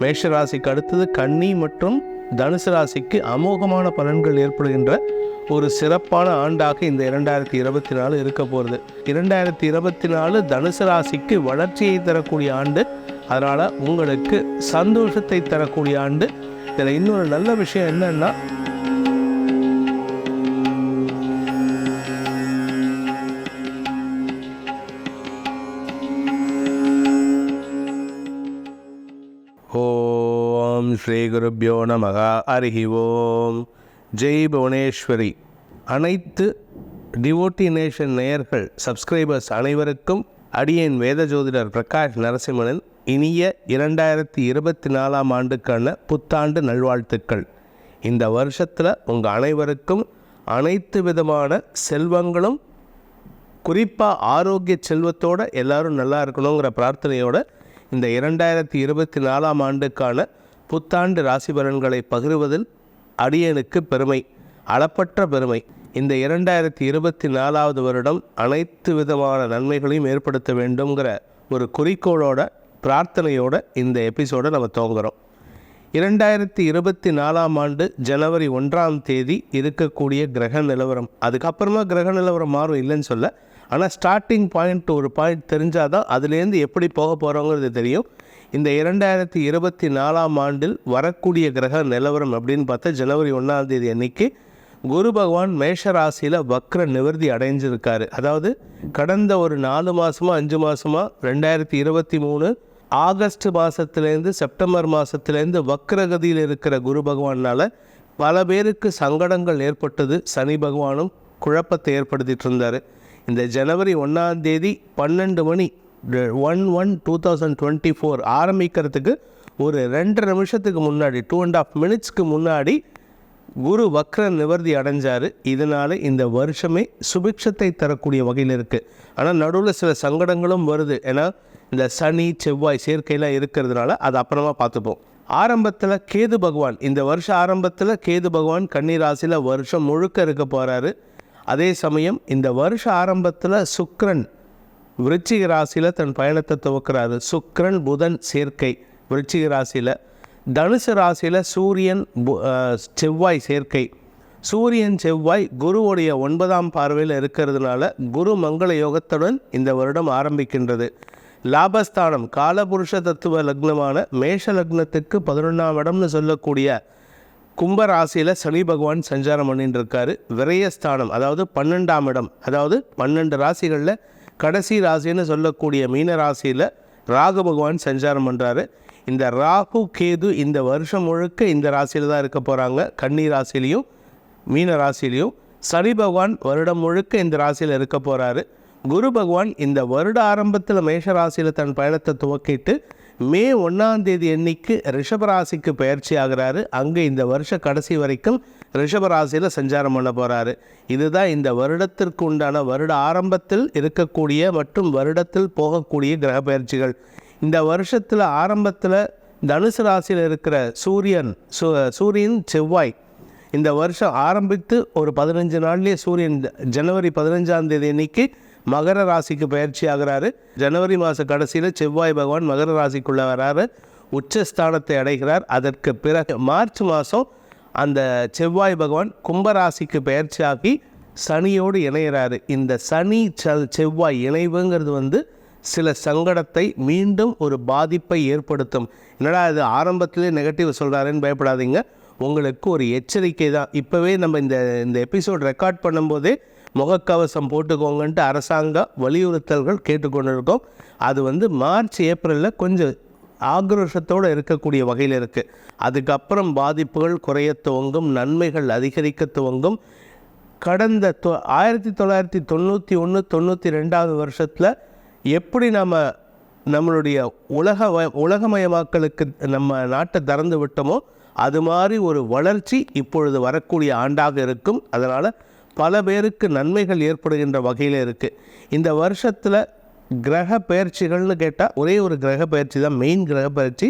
மேஷராசிக்கு அடுத்தது கன்னி மற்றும் தனுசு ராசிக்கு அமோகமான பலன்கள் ஏற்படுகின்ற ஒரு சிறப்பான ஆண்டாக இந்த இரண்டாயிரத்தி இருபத்தி நாலு இருக்க போகிறது இரண்டாயிரத்தி இருபத்தி நாலு தனுசு ராசிக்கு வளர்ச்சியை தரக்கூடிய ஆண்டு அதனால் உங்களுக்கு சந்தோஷத்தை தரக்கூடிய ஆண்டு. இதில் இன்னொரு நல்ல விஷயம் என்னென்னா ஓம் ஸ்ரீ குருப்யோ நமக. அருகி ஓம். ஜெய் புவனேஸ்வரி. அனைத்து டிவோட்டி நேஷன் நேயர்கள் சப்ஸ்கிரைபர்ஸ் அனைவருக்கும் அடியேன் வேத ஜோதிடர் பிரகாஷ் நரசிம்மனின் இனிய இரண்டாயிரத்தி இருபத்தி நாலாம் ஆண்டுக்கான புத்தாண்டு நல்வாழ்த்துக்கள். இந்த வருஷத்தில் உங்கள் அனைவருக்கும் அனைத்து விதமான செல்வங்களும் குறிப்பாக ஆரோக்கிய செல்வத்தோட எல்லாரும் நல்லா இருக்கணுங்கிற பிரார்த்தனையோடு இந்த இரண்டாயிரத்தி இருபத்தி நாலாம் ஆண்டுக்கான புத்தாண்டு ராசி பலன்களை பகிர்வதில் அடியனுக்கு பெருமை அளப்பற்ற பெருமை. இந்த இரண்டாயிரத்தி இருபத்தி நாலாவது வருடம் அனைத்து விதமான நன்மைகளையும் ஏற்படுத்த வேண்டுங்கிற ஒரு குறிக்கோளோட பிரார்த்தனையோட இந்த எபிசோடை நம்ம துவங்குகிறோம் இரண்டாயிரத்தி இருபத்தி நாலாம் ஆண்டு ஜனவரி ஒன்றாம் தேதி இருக்கக்கூடிய கிரக நிலவரம். அதுக்கப்புறமா கிரக நிலவரம் மாறும் இல்லைன்னு சொல்ல ஆனால் ஸ்டார்டிங் பாயிண்ட் ஒரு பாயிண்ட் தெரிஞ்சால் தான் அதுலேருந்து எப்படி போக போகிறோங்கிறது தெரியும். இந்த இரண்டாயிரத்தி இருபத்தி நாலாம் ஆண்டில் வரக்கூடிய கிரக நிலவரம் அப்படின்னு பார்த்தா ஜனவரி ஒன்றாம் தேதி அன்னைக்கு குரு பகவான் மேஷ ராசியில் வக்ர நிவர்த்தி அடைஞ்சிருக்காரு. அதாவது கடந்த ஒரு நாலு மாதமாக அஞ்சு மாதமாக ரெண்டாயிரத்தி இருபத்தி மூணு ஆகஸ்ட் மாதத்துலேருந்து செப்டம்பர் மாதத்துலேருந்து வக்ரகதியில் இருக்கிற குரு பகவானால் பல பேருக்கு சங்கடங்கள் ஏற்பட்டது. சனி பகவானும் குழப்பத்தை ஏற்படுத்திட்டு இருந்தார். இந்த ஜனவரி ஒன்றாம் தேதி பன்னெண்டு மணி one one two thousand twenty four ஆரம்பிக்கிறதுக்கு ஒரு ரெண்டரை நிமிஷத்துக்கு முன்னாடி டூ அண்ட் ஆஃப் மினிட்ஸ்க்கு முன்னாடி குரு வக்ர நிவர்த்தி அடைஞ்சார். இதனால் இந்த வருஷமே சுபிக்ஷத்தை தரக்கூடிய வகையில் இருக்குது ஆனால் நடுவில் சில சங்கடங்களும் வருது. ஏன்னா இந்த சனி செவ்வாய் சேர்க்கையெல்லாம் இருக்கிறதுனால அது அப்புறமா பார்த்துப்போம். ஆரம்பத்தில் கேது பகவான் இந்த வருஷம் ஆரம்பத்தில் கேது பகவான் கன்னிராசியில் வருஷம் முழுக்க இருக்க போகிறாரு அதே சமயம் இந்த வருஷ ஆரம்பத்தில் சுக்ரன் விருச்சிக ராசியில் தன் பயணத்தை துவக்கிறாரு. சுக்ரன் புதன் சேர்க்கை. விருச்சிக ராசியில் தனுசு ராசியில் சூரியன் பு- செவ்வாய் சேர்க்கை. சூரியன் செவ்வாய் குருவுடைய ஒன்பதாம் பார்வையில் இருக்கிறதுனால குரு மங்கள யோகத்துடன் இந்த வருடம் ஆரம்பிக்கின்றது. லாபஸ்தானம் காலபுருஷ தத்துவ லக்னமான மேஷ லக்னத்துக்கு பதினொன்றாம் இடம்னு சொல்லக்கூடிய கும்ப ராசியில் சனி பகவான் சஞ்சாரம் பண்ணிட்டு இருக்காரு விரயஸ்தானம் அதாவது பன்னெண்டாம் இடம் அதாவது பன்னெண்டு ராசிகளில் கடைசி ராசின்னு சொல்லக்கூடிய மீன ராசியில் ராகு பகவான் சஞ்சாரம் பண்ணுறாரு இந்த ராகு கேது இந்த வருஷம் முழுக்க இந்த ராசியில் தான் இருக்க போகிறாங்க கன்னி ராசிலையும் மீன ராசிலையும் சனி பகவான் வருடம் முழுக்க இந்த ராசியில் இருக்க போகிறாரு குரு பகவான் இந்த வருட ஆரம்பத்தில் மேஷ ராசியில் தன் பயணத்தை துவக்கிட்டு மே ஒன்றாம் தேதி அன்னைக்கு ரிஷபராசிக்கு பயிற்சி ஆகிறாரு அங்கே இந்த வருஷ கடைசி வரைக்கும் ரிஷபராசியில் சஞ்சாரம் பண்ண போகிறாரு இதுதான் இந்த வருடத்திற்கு உண்டான வருட ஆரம்பத்தில் இருக்கக்கூடிய மற்றும் வருடத்தில் போகக்கூடிய கிரக பயிற்சிகள். இந்த வருஷத்தில் ஆரம்பத்தில் தனுசு ராசியில் இருக்கிற சூரியன் சூ சூரியன் செவ்வாய். இந்த வருஷம் ஆரம்பித்து ஒரு பதினஞ்சு நாள்லேயே சூரியன் ஜனவரி பதினஞ்சாம் தேதி அன்னைக்கு மகர ராசிக்கு பயிற்சி ஆகிறாரு. ஜனவரி மாத கடைசியில் செவ்வாய் பகவான் மகர ராசிக்குள்ளே வராரு. உச்சஸ்தானத்தை அடைகிறார். அதற்கு பிறகு மார்ச் மாதம் அந்த செவ்வாய் பகவான் கும்பராசிக்கு பயிற்சியாகி சனியோடு இணையிறாரு. இந்த சனி ச செவ்வாய் இணைவுங்கிறது வந்து சில சங்கடத்தை மீண்டும் ஒரு பாதிப்பை ஏற்படுத்தும். என்னடா இது ஆரம்பத்திலே நெகட்டிவ் சொல்கிறாருன்னு பயப்படாதீங்க. உங்களுக்கு ஒரு எச்சரிக்கை தான். இப்போவே நம்ம இந்த இந்த எபிசோட் ரெக்கார்ட் பண்ணும்போதே முகக்கவசம் போட்டுக்கோங்கன்ட்டு அரசாங்க வலியுறுத்தல்கள் கேட்டுக்கொண்டிருக்கோம். அது வந்து மார்ச் ஏப்ரலில் கொஞ்சம் ஆக்ரோஷத்தோடு இருக்கக்கூடிய வகையில் இருக்குது அதுக்கப்புறம் பாதிப்புகள் குறைய துவங்கும் நன்மைகள் அதிகரிக்க துவங்கும். கடந்த தொ ஆயிரத்தி தொள்ளாயிரத்தி தொண்ணூற்றி ஒன்று தொண்ணூற்றி ரெண்டாவது வருஷத்தில் எப்படி நம்ம நம்மளுடைய உலக வ- உலகமயமாக்கலுக்கு நம்ம நாட்டை திறந்து விட்டோமோ அது மாதிரி ஒரு வளர்ச்சி இப்பொழுது வரக்கூடிய ஆண்டாக இருக்கும். அதனால் பல பேருக்கு நன்மைகள் ஏற்படுகின்ற வகையில் இருக்குது இந்த வருஷத்தில் கிரக பயிற்சிகள்னு கேட்டால் ஒரே ஒரு கிரக பயிற்சி தான் மெயின் கிரக பயிற்சி.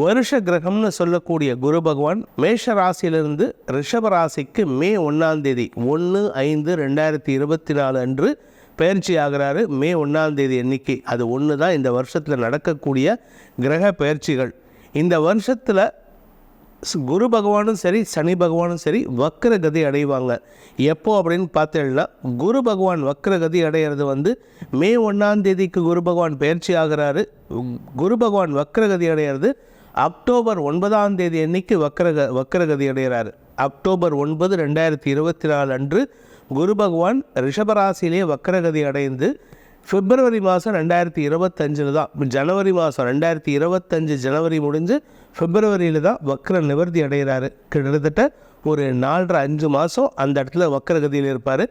வருஷ கிரகம்னு சொல்லக்கூடிய குரு பகவான் மேஷ ராசியிலிருந்து ரிஷப ராசிக்கு மே ஒன்றாம் தேதி ஒன்று ஐந்து ரெண்டாயிரத்தி இருபத்தி நாலு அன்று பயிற்சி ஆகிறாரு. மே ஒன்றாம் தேதி எண்ணிக்கை அது ஒன்று தான் இந்த வருஷத்தில் நடக்கக்கூடிய கிரக பயிற்சிகள். இந்த வருஷத்தில் குரு பகவானும் சரி சனி பகவானும் சரி வக்கரகதி அடைவாங்க. எப்போ அப்படின்னு பார்த்தேன்னா குரு பகவான் வக்கரகதி அடையிறது வந்து மே ஒன்றாம் தேதிக்கு குரு பகவான் பயிற்சி ஆகிறாரு. குரு பகவான் வக்கரகதி அடையிறது அக்டோபர் ஒன்பதாம் தேதி அன்னைக்கு வக்கரக வக்கரகதி அடைகிறாரு அக்டோபர் ஒன்பது ரெண்டாயிரத்தி இருபத்தி நாலு அன்று குரு பகவான் ரிஷபராசியிலே வக்கரகதி அடைந்து பிப்ரவரி மாதம் ரெண்டாயிரத்தி இருபத்தஞ்சில் தான். ஜனவரி மாதம் ரெண்டாயிரத்தி இருபத்தஞ்சு ஜனவரி முடிஞ்சு பிப்ரவரியில் தான் வக்ர நிவர்த்தி அடைகிறாரு கிட்டத்தட்ட ஒரு நாலரை அஞ்சு மாதம் அந்த இடத்துல வக்ரகதியில் இருப்பார்.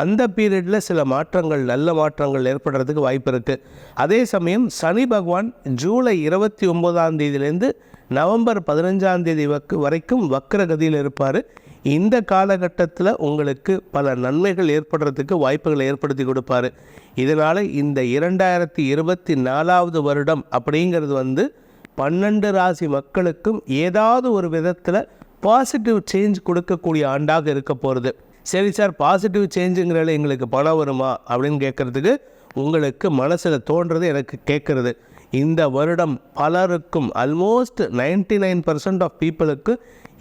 அந்த பீரியடில் சில மாற்றங்கள் நல்ல மாற்றங்கள் ஏற்படுறதுக்கு வாய்ப்பு இருக்குது அதே சமயம் சனி பகவான் ஜூலை இருபத்தி ஒம்போதாம் தேதியிலேருந்து நவம்பர் பதினஞ்சாம் தேதி வக்கு வரைக்கும் வக்ரகதியில் இருப்பார். இந்த காலகட்டத்தில் உங்களுக்கு பல நன்மைகள் ஏற்படுறதுக்கு வாய்ப்புகளை ஏற்படுத்தி கொடுப்பாரு. இதனால் இந்த இரண்டாயிரத்தி இருபத்தி நாலாவது வருடம் அப்படிங்கிறது வந்து பன்னெண்டு ராசி மக்களுக்கும் ஏதாவது ஒரு விதத்தில் பாசிட்டிவ் சேஞ்ச் கொடுக்கக்கூடிய ஆண்டாக இருக்க போகிறது சரி சார் பாசிட்டிவ் சேஞ்சுங்கிறதுல எங்களுக்கு பணம் வருமா அப்படின்னு கேட்குறதுக்கு உங்களுக்கு மனசில் தோன்றது எனக்கு கேட்குறது. இந்த வருடம் பலருக்கும் almost ninety nine percent of பீப்புளுக்கு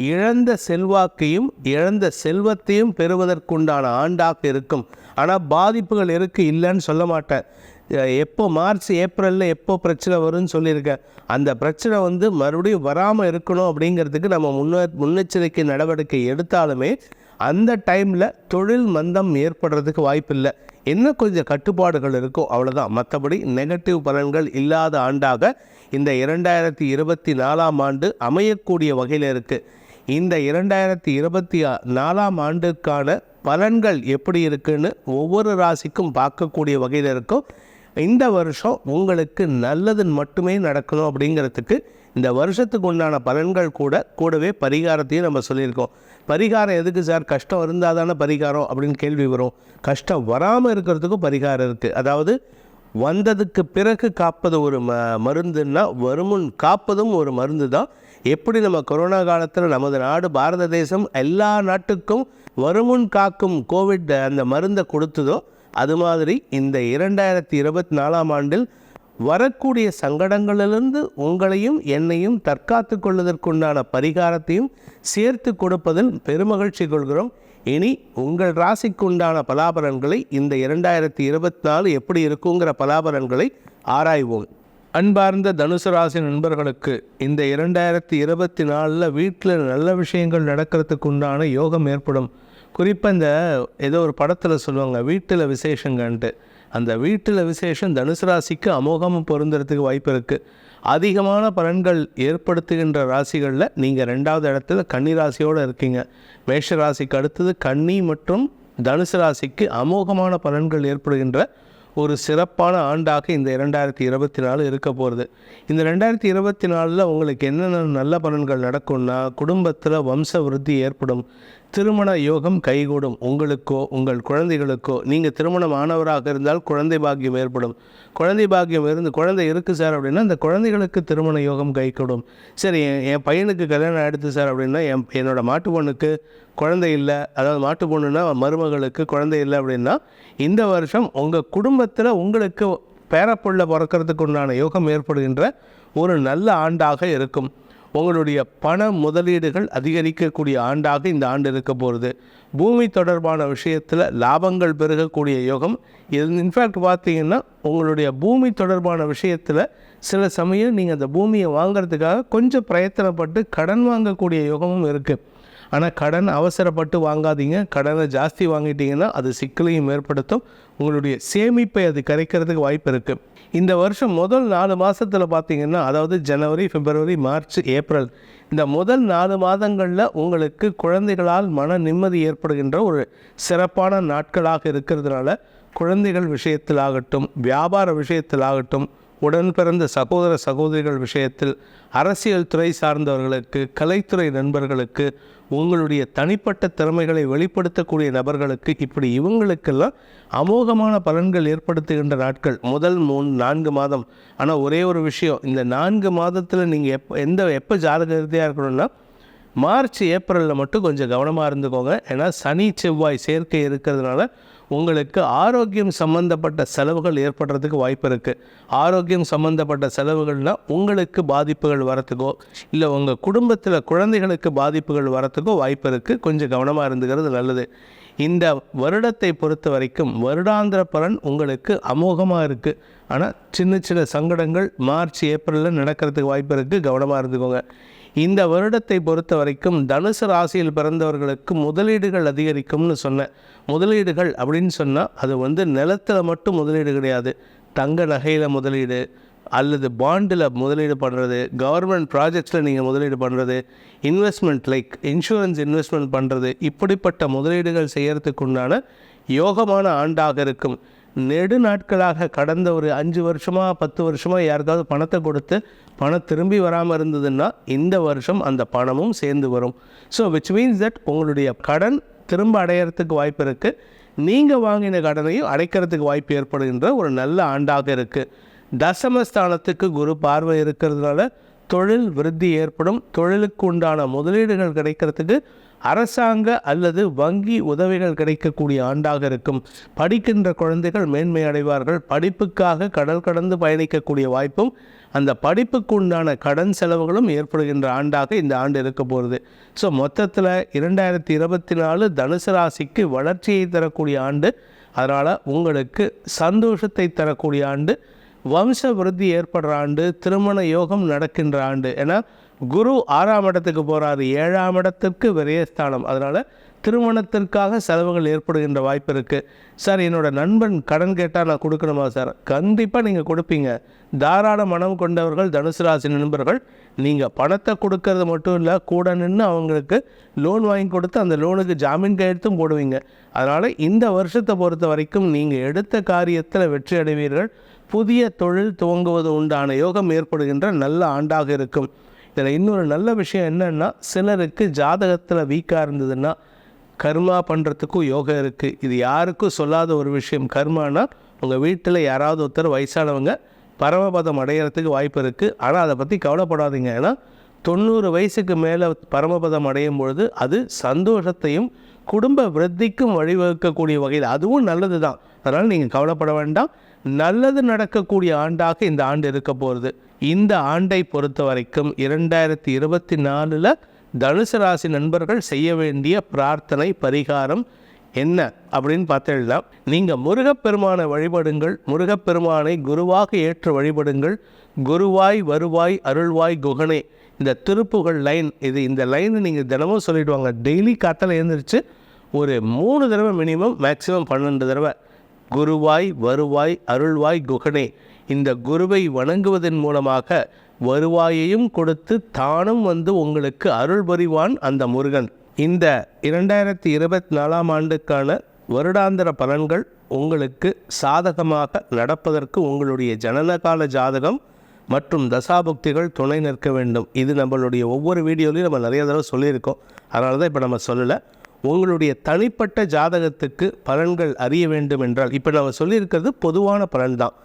இழந்த செல்வாக்கையும் இழந்த செல்வத்தையும் பெறுவதற்குண்டான ஆண்டாக இருக்கும். ஆனால் பாதிப்புகள் இருக்குது இல்லைன்னு சொல்ல மாட்டேன். எப்போ மார்ச் ஏப்ரலில் எப்போ பிரச்சனை வரும்னு சொல்லியிருக்கேன் அந்த பிரச்சனை வந்து மறுபடியும் வராமல் இருக்கணும் அப்படிங்கிறதுக்கு நம்ம முன்ன முன்னெச்சரிக்கை நடவடிக்கை எடுத்தாலுமே அந்த டைமில் தொழில் மந்தம் ஏற்படுறதுக்கு வாய்ப்பில்லை. என்ன கொஞ்சம் கட்டுப்பாடுகள் இருக்கோ அவ்வளோதான் மற்றபடி நெகட்டிவ் பலன்கள் இல்லாத ஆண்டாக இந்த இரண்டாயிரத்தி இருபத்தி நாலாம் ஆண்டு அமையக்கூடிய வகையில் இருக்குது இந்த இரண்டாயிரத்தி இருபத்தி நாலாம் ஆண்டுக்கான பலன்கள் எப்படி இருக்குன்னு ஒவ்வொரு ராசிக்கும் பார்க்கக்கூடிய வகையில் இருக்கும். இந்த வருஷம் உங்களுக்கு நல்லது மட்டுமே நடக்கணும் அப்படிங்கிறதுக்கு இந்த வருஷத்துக்கு உண்டான பலன்கள் கூட கூடவே பரிகாரத்தையும் நம்ம சொல்லியிருக்கோம். பரிகாரம் எதுக்கு சார்? கஷ்டம் இருந்தால் தானே பரிகாரம் அப்படின்னு கேள்வி வரும். கஷ்டம் வராமல் இருக்கிறதுக்கும் பரிகாரம் இருக்குது அதாவது வந்ததுக்கு பிறகு காப்பது ஒரு ம மருந்துன்னா வருமுன் காப்பதும் ஒரு மருந்து தான் எப்படி நம்ம கொரோனா காலத்தில் நமது நாடு பாரத தேசம் எல்லா நாட்டுக்கும் வருமுன் காக்கும் கோவிட் அந்த மருந்தை கொடுத்ததோ அது மாதிரி இந்த இரண்டாயிரத்தி இருபத்தி நாலாம் ஆண்டில் வரக்கூடிய சங்கடங்களிலிருந்து உங்களையும் என்னையும் தற்காத்து கொள்வதற்குண்டான பரிகாரத்தையும் சேர்த்து கொடுப்பதில் பெருமகிழ்ச்சி கொள்கிறோம். இனி உங்கள் ராசிக்குண்டான பலாபலன்களை இந்த இரண்டாயிரத்தி இருபத்தி நாலு எப்படி இருக்குங்கிற பலாபலன்களை ஆராய்வோம். அன்பார்ந்த தனுசு ராசி நண்பர்களுக்கு இந்த இரண்டாயிரத்தி இருபத்தி நாலில் வீட்டில் நல்ல விஷயங்கள் நடக்கிறதுக்கு உண்டான யோகம் ஏற்படும். குறிப்பாக இந்த ஏதோ ஒரு படத்தில் சொல்லுவாங்க வீட்டில் விசேஷங்கன்ட்டு. அந்த வீட்டில் விசேஷம் தனுசு ராசிக்கு அமோகமாக பொருந்துறதுக்கு வாய்ப்பு இருக்குது அதிகமான பலன்கள் ஏற்படுத்துகின்ற ராசிகளில் நீங்கள் ரெண்டாவது இடத்துல கன்னி ராசியோடு இருக்கீங்க. மேஷ ராசிக்கு அடுத்தது கன்னி மற்றும் தனுசு ராசிக்கு அமோகமான பலன்கள் ஏற்படுகின்ற ஒரு சிறப்பான ஆண்டாக இந்த இரண்டாயிரத்தி இருபத்தி நாலு இருக்க போகிறது இந்த ரெண்டாயிரத்தி இருபத்தி நாலில் உங்களுக்கு என்னென்ன நல்ல பலன்கள் நடக்கும்னா குடும்பத்தில் வம்ச விருத்தி ஏற்படும். திருமண யோகம் கைகூடும். உங்களுக்கோ உங்கள் குழந்தைகளுக்கோ நீங்கள் திருமணம் ஆனவராக இருந்தால் குழந்தை பாக்கியம் ஏற்படும். குழந்தை பாக்கியம் இருந்து குழந்தை இருக்குது சார் அப்படின்னா அந்த குழந்தைகளுக்கு திருமண யோகம் கைகூடும். சரி என் என் பையனுக்கு கல்யாணம் ஆகிடுது சார் அப்படின்னா என் என்னோடய மாட்டு பொண்ணுக்கு குழந்தை இல்லை. அதாவது மாட்டு பொண்ணுன்னா மருமகளுக்கு குழந்தை இல்லை அப்படின்னா இந்த வருஷம் உங்கள் குடும்பத்தில் உங்களுக்கு பேரப்புள்ள பிறக்கிறதுக்கு உண்டான யோகம் ஏற்படுகின்ற ஒரு நல்ல ஆண்டாக இருக்கும். உங்களுடைய பண முதலீடுகள் அதிகரிக்கக்கூடிய ஆண்டாக இந்த ஆண்டு இருக்க போகிறது பூமி தொடர்பான விஷயத்தில் லாபங்கள் பெருகக்கூடிய யோகம். இது இன்ஃபேக்ட் பார்த்தீங்கன்னா உங்களுடைய பூமி தொடர்பான விஷயத்தில் சில சமயம் நீங்கள் அந்த பூமியை வாங்கிறதுக்காக கொஞ்சம் பிரயத்தனப்பட்டு கடன் வாங்கக்கூடிய யோகமும் இருக்குது ஆனால் கடன் அவசரப்பட்டு வாங்காதீங்க. கடனை ஜாஸ்தி வாங்கிட்டீங்கன்னா அது சிக்கலையும் ஏற்படுத்தும். உங்களுடைய சேமிப்பை அது கரைக்கிறதுக்கு வாய்ப்பு இருக்குது இந்த வருஷம் முதல் நாலு மாதத்தில் பார்த்தீங்கன்னா அதாவது ஜனவரி பிப்ரவரி மார்ச் ஏப்ரல் இந்த முதல் நாலு மாதங்களில் உங்களுக்கு குழந்தைகளால் மன நிம்மதி ஏற்படுகின்ற ஒரு சிறப்பான நாட்களாக இருக்கிறதுனால குழந்தைகள் விஷயத்தில் ஆகட்டும் வியாபார விஷயத்தில் ஆகட்டும் உடன் பிறந்த சகோதர சகோதரிகள் விஷயத்தில் அரசியல் துறை சார்ந்தவர்களுக்கு கலைத்துறை நண்பர்களுக்கு உங்களுடைய தனிப்பட்ட திறமைகளை வெளிப்படுத்தக்கூடிய நபர்களுக்கு இப்படி இவங்களுக்கெல்லாம் அமோகமான பலன்கள் ஏற்படுத்துகின்ற நாட்கள். முதல் மூணு நான்கு மாதம். ஆனால் ஒரே ஒரு விஷயம். இந்த நான்கு மாதத்தில் நீங்கள் எப்போ எந்த எப்போ ஜாதகத்தையாக இருக்கணும்னா மார்ச் ஏப்ரலில் மட்டும் கொஞ்சம் கவனமாக இருந்துக்கோங்க. ஏன்னா சனி செவ்வாய் சேர்க்கை இருக்கிறதுனால உங்களுக்கு ஆரோக்கியம் சம்பந்தப்பட்ட செலவுகள் ஏற்படுறதுக்கு வாய்ப்பு இருக்குது ஆரோக்கியம் சம்பந்தப்பட்ட செலவுகள்னால் உங்களுக்கு பாதிப்புகள் வரத்துக்கோ இல்லை உங்கள் குடும்பத்தில் குழந்தைகளுக்கு பாதிப்புகள் வரத்துக்கோ வாய்ப்பு இருக்குது கொஞ்சம் கவனமாக இருந்துக்கிறது நல்லது. இந்த வருடத்தை பொறுத்த வரைக்கும் வருடாந்திர பலன் உங்களுக்கு அமோகமாக இருக்குது ஆனால் சின்ன சின்ன சங்கடங்கள் மார்ச் ஏப்ரலில் நடக்கிறதுக்கு வாய்ப்பு இருக்குது கவனமாக இருந்துக்கோங்க. இந்த வருடத்தை பொறுத்த வரைக்கும் தனுசு ராசியில் பிறந்தவர்களுக்கு முதலீடுகள் அதிகரிக்கும்னு சொன்னேன் முதலீடுகள் அப்படின்னு சொன்னால் அது வந்து நிலத்தில் மட்டும் முதலீடு கிடையாது. தங்க நகையில் முதலீடு அல்லது பாண்டில் முதலீடு பண்ணுறது கவர்மெண்ட் ப்ராஜெக்ட்ஸில் நீங்கள் முதலீடு பண்ணுறது இன்வெஸ்ட்மெண்ட் லைக் இன்சூரன்ஸ் இன்வெஸ்ட்மெண்ட் பண்ணுறது இப்படிப்பட்ட முதலீடுகள் செய்கிறதுக்கு உண்டான யோகமான ஆண்டாக இருக்கும். நெடு நாட்களாக கடந்த ஒரு அஞ்சு வருஷமாக பத்து வருஷமாக யாருக்காவது பணத்தை கொடுத்து பணம் திரும்பி வராமல் இருந்ததுன்னா இந்த வருஷம் அந்த பணமும் சேர்ந்து வரும். ஸோ விச் மீன்ஸ் தட் உங்களுடைய கடன் திரும்ப அடையிறதுக்கு வாய்ப்பு இருக்குது நீங்கள் வாங்கின கடனையும் அடைக்கிறதுக்கு வாய்ப்பு ஏற்படுகின்ற ஒரு நல்ல ஆண்டாக இருக்குது தசமஸ்தானத்துக்கு குரு பார்வை இருக்கிறதுனால தொழில் விருத்தி ஏற்படும். தொழிலுக்கு உண்டான முதலீடுகள் கிடைக்கிறதுக்கு அரசாங்க அல்லது வங்கி உதவிகள் கிடைக்கக்கூடிய ஆண்டாக இருக்கும். படிக்கின்ற குழந்தைகள் மேன்மை அடைவார்கள். படிப்புக்காக கடல் கடந்து பயணிக்கக்கூடிய வாய்ப்பும் அந்த படிப்புக்கு உண்டான கடன் செலவுகளும் ஏற்படுகின்ற ஆண்டாக இந்த ஆண்டு இருக்க போகிறது ஸோ மொத்தத்தில் இரண்டாயிரத்தி இருபத்தி நாலு தனுசு ராசிக்கு வளர்ச்சியை தரக்கூடிய ஆண்டு. அதனால் உங்களுக்கு சந்தோஷத்தை தரக்கூடிய ஆண்டு. வம்ச விருத்தி ஏற்படுற ஆண்டு திருமண யோகம் நடக்கின்ற ஆண்டு. ஏன்னா குரு ஆறாம் இடத்துக்கு போகிறாரு ஏழாம் இடத்திற்கு விரயஸ்தானம் அதனால் திருமணத்திற்காக செலவுகள் ஏற்படுகின்ற வாய்ப்பு இருக்குது சார் என்னோடய நண்பன் கடன் கேட்டால் நான் கொடுக்கணுமா சார்? கண்டிப்பாக நீங்கள் கொடுப்பீங்க. தாராள மனம் கொண்டவர்கள் தனுசு ராசி நண்பர்கள் நீங்கள் பணத்தை கொடுக்கறது மட்டும் இல்லை கூட நின்று அவங்களுக்கு லோன் வாங்கி கொடுத்து அந்த லோனுக்கு ஜாமீன் கையெழுத்தும் போடுவீங்க. அதனால் இந்த வருஷத்தை பொறுத்த வரைக்கும் நீங்கள் எடுத்த காரியத்தில் வெற்றி அடைவீர்கள். புதிய தொழில் துவங்குவது உண்டான யோகம் ஏற்படுகின்ற நல்ல ஆண்டாக இருக்கும். இதில் இன்னொரு நல்ல விஷயம் என்னென்னா சிலருக்கு ஜாதகத்தில் வீக்காக இருந்ததுன்னா கர்மா பண்ணுறதுக்கும் யோகம் இருக்குது இது யாருக்கும் சொல்லாத ஒரு விஷயம். கர்மானா உங்கள் வீட்டில் யாராவது ஒருத்தர் வயசானவங்க பரமபதம் அடையிறதுக்கு வாய்ப்பு இருக்குது ஆனால் அதை பற்றி கவலைப்படாதீங்க. ஏன்னா தொண்ணூறு வயசுக்கு மேலே பரமபதம் அடையும் பொழுது அது சந்தோஷத்தையும் குடும்ப விருத்திக்கும் வழிவகுக்கக்கூடிய வகையில் அதுவும் நல்லது தான் அதனால் நீங்கள் கவலைப்பட வேண்டாம். நல்லது நடக்கக்கூடிய ஆண்டாக இந்த ஆண்டு இருக்க போகிறது இந்த ஆண்டை பொறுத்த வரைக்கும் இரண்டாயிரத்தி இருபத்தி நாலில் தனுசு ராசி நண்பர்கள் செய்ய வேண்டிய பிரார்த்தனை பரிகாரம் என்ன அப்படின்னு பார்த்தீங்கன்னா நீங்கள் முருகப்பெருமானை வழிபடுங்கள் முருகப்பெருமானை குருவாக ஏற்று வழிபடுங்கள். குருவாய் வருவாய் அருள்வாய் குகனே. இந்த திருப்புகள் லைன் இது இந்த லைன் நீங்கள் தினமும் சொல்லிவிடுவாங்க டெய்லி காத்தால எழுந்திரிச்சு ஒரு மூணு தடவை மினிமம் மேக்ஸிமம் பன்னெண்டு தடவை. குருவாய் வருவாய் அருள்வாய் குகனே. இந்த குருவை வணங்குவதன் மூலமாக வருவாயையும் கொடுத்து தானும் வந்து உங்களுக்கு அருள் புரிவான் அந்த முருகன். இந்த இரண்டாயிரத்தி இருபத்தி நாலாம் ஆண்டுக்கான வருடாந்திர பலன்கள் உங்களுக்கு சாதகமாக நடப்பதற்கு உங்களுடைய ஜனனகால ஜாதகம் மற்றும் தசாபுக்திகள் துணை நிற்க வேண்டும். இது நம்மளுடைய ஒவ்வொரு வீடியோலையும் நம்ம நிறைய தடவை சொல்லியிருக்கோம். அதனால தான் இப்போ நம்ம சொல்லலை. உங்களுடைய தனிப்பட்ட ஜாதகத்துக்கு பலன்கள் அறிய வேண்டும் என்றால் இப்போ நம்ம சொல்லியிருக்கிறது பொதுவான பலன் தான்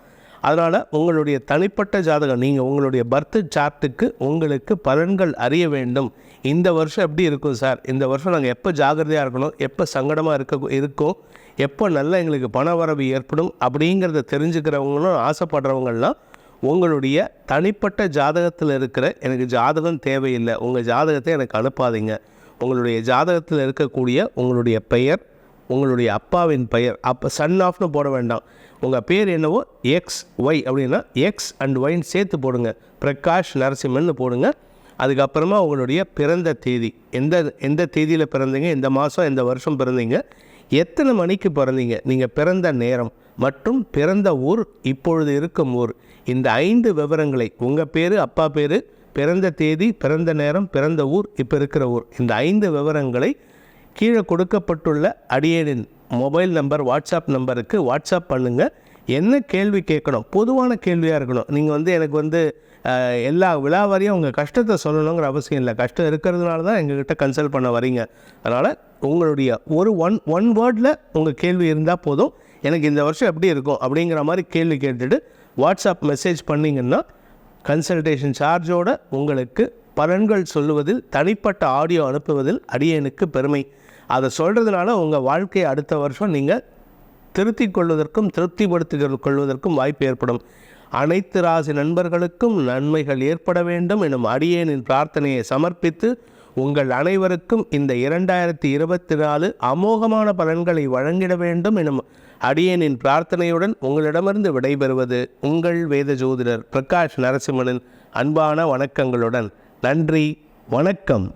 அதனால் உங்களுடைய தனிப்பட்ட ஜாதகம் நீங்கள் உங்களுடைய பர்த் சார்ட்டுக்கு உங்களுக்கு பலன்கள் அறிய வேண்டும். இந்த வருஷம் எப்படி இருக்கும் சார் இந்த வருஷம் நாங்கள் எப்போ ஜாகிரதையாக இருக்கணும்? எப்போ சங்கடமாக இருக்க இருக்கோம் எப்போ நல்ல எங்களுக்கு பண வரவு ஏற்படும்? அப்படிங்கிறத தெரிஞ்சுக்கிறவங்களும் ஆசைப்படுறவங்கள்லாம் உங்களுடைய தனிப்பட்ட ஜாதகத்தில் இருக்கிற எனக்கு ஜாதகம் தேவையில்லை. உங்கள் ஜாதகத்தை எனக்கு அனுப்பாதீங்க. உங்களுடைய ஜாதகத்தில் இருக்கக்கூடிய உங்களுடைய பெயர் உங்களுடைய அப்பாவின் பெயர். அப்போ சன் ஆஃப்னு போட வேண்டாம். உங்கள் பேர் என்னவோ எக்ஸ் ஒய் அப்படின்னா எக்ஸ் அண்ட் ஒய்ன்னு சேர்த்து போடுங்க. பிரகாஷ் நரசிம்மன்னு போடுங்க. அதுக்கப்புறமா உங்களுடைய பிறந்த தேதி. எந்த எந்த தேதியில் பிறந்தீங்க? எந்த மாதம் எந்த வருஷம் பிறந்தீங்க? எத்தனை மணிக்கு பிறந்தீங்க? நீங்கள் பிறந்த நேரம் மற்றும் பிறந்த ஊர் இப்பொழுது இருக்கும் ஊர். இந்த ஐந்து விவரங்களை உங்கள் பேர் அப்பா பேர் பிறந்த தேதி பிறந்த நேரம் பிறந்த ஊர் இப்போ இருக்கிற ஊர். இந்த ஐந்து விவரங்களை கீழே கொடுக்கப்பட்டுள்ள அடியேனின் மொபைல் நம்பர் வாட்ஸ்அப் நம்பருக்கு வாட்ஸ்அப் பண்ணுங்கள் என்ன கேள்வி கேட்கணும்? பொதுவான கேள்வியாக இருக்கணும். நீங்கள் வந்து எனக்கு வந்து எல்லா விழாவாரியும் உங்கள் கஷ்டத்தை சொல்லணுங்கிற அவசியம் இல்லை. கஷ்டம் இருக்கிறதுனால தான் எங்ககிட்ட கன்சல்ட் பண்ண வரீங்க. அதனால் உங்களுடைய ஒரு ஒன் ஒன் வேர்டில் உங்கள் கேள்வி இருந்தால் போதும். எனக்கு இந்த வருஷம் எப்படி இருக்கும் அப்படிங்கிற மாதிரி கேள்வி கேட்டுட்டு வாட்ஸ்அப் மெசேஜ் பண்ணிங்கன்னா கன்சல்டேஷன் சார்ஜோடு உங்களுக்கு பலன்கள் சொல்லுவதில் தனிப்பட்ட ஆடியோ அனுப்புவதில் அடியேனுக்கு பெருமை. அதை சொல்கிறதுனால உங்கள் வாழ்க்கையை அடுத்த வருஷம் நீங்கள் திருத்திக் கொள்வதற்கும் திருப்திப்படுத்திக் கொள்வதற்கும் வாய்ப்பு ஏற்படும். அனைத்து ராசி நண்பர்களுக்கும் நன்மைகள் ஏற்பட வேண்டும் எனும் அடியேனின் பிரார்த்தனையை சமர்ப்பித்து உங்கள் அனைவருக்கும் இந்த இரண்டாயிரத்தி இருபத்தி நாலு அமோகமான பலன்களை வழங்கிட வேண்டும் எனும் அடியேனின் பிரார்த்தனையுடன் உங்களிடமிருந்து விடைபெறுவது உங்கள் வேத ஜோதிடர் பிரகாஷ் நரசிம்மனின் அன்பான வணக்கங்களுடன். நன்றி வணக்கம்.